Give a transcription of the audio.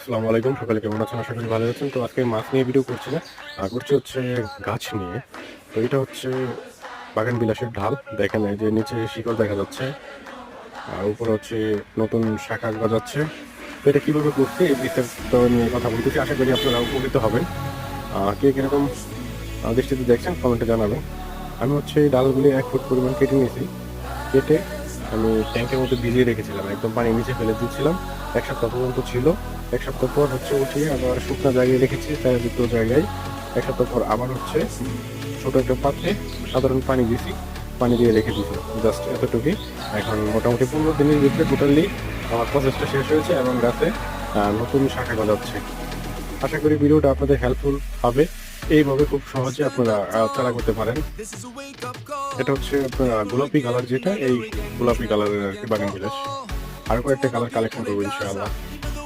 আসসালামু আলাইকুম সকালে কেমন আছেন? আশা করি ভালো আছেন। তো আজকে মাছ নিয়ে ভিডিও করছি না আহ, করছি হচ্ছে গাছ নিয়ে। তো এটা হচ্ছে বাগান বিলাসের ঢাল। দেখেন যে নিচে শিকড় দেখা যাচ্ছে আর উপরে হচ্ছে নতুন শাখা গজাচ্ছে তো এটা কীভাবে করছে এই বিস্তারিত নিয়ে কথা বলতেছি। আশা করি আপনারা উপকৃত হবেন। কে কীরকম দৃষ্টিতে দেখছেন কমেন্টে জানাবেন। আমি হচ্ছে এই ডালগুলি এক ফুট পরিমাণ কেটে নিয়েছি। কেটে আমি ট্যাঙ্কের মধ্যে ভিজিয়ে রেখেছিলাম। একদম পানি নিচে ফেলে দিয়েছিলাম। এক সপ্তাহ পর্যন্ত ছিল। এক সপ্তাহ পর হচ্ছে উঠিয়ে আবার শুকনো জায়গায় রেখেছি তার দুটো জায়গায়। এক সপ্তাহ পর আবার হচ্ছে ছোট একটা পাত্রে সাধারণ পানি দিয়েছি, পানি দিয়ে রেখে দিয়েছি জাস্ট এতটুকুই। এখন মোটামুটি পনেরো দিনের ভিতরে টোটালি আমার প্রসেসটা শেষ হয়েছে এবং গাছে নতুন শাখা গজাচ্ছে। আশা করি ভিডিওটা আপনাদের হেল্পফুল হবে। এইভাবে খুব সহজে আপনারা চারা করতে পারেন। এটা হচ্ছে গোলাপি কালার যেটা, এই গোলাপি কালারের আর কি বাগান বিলাস আরও কয়েকটা কালার কালেকশন করব ইনশাআল্লাহ।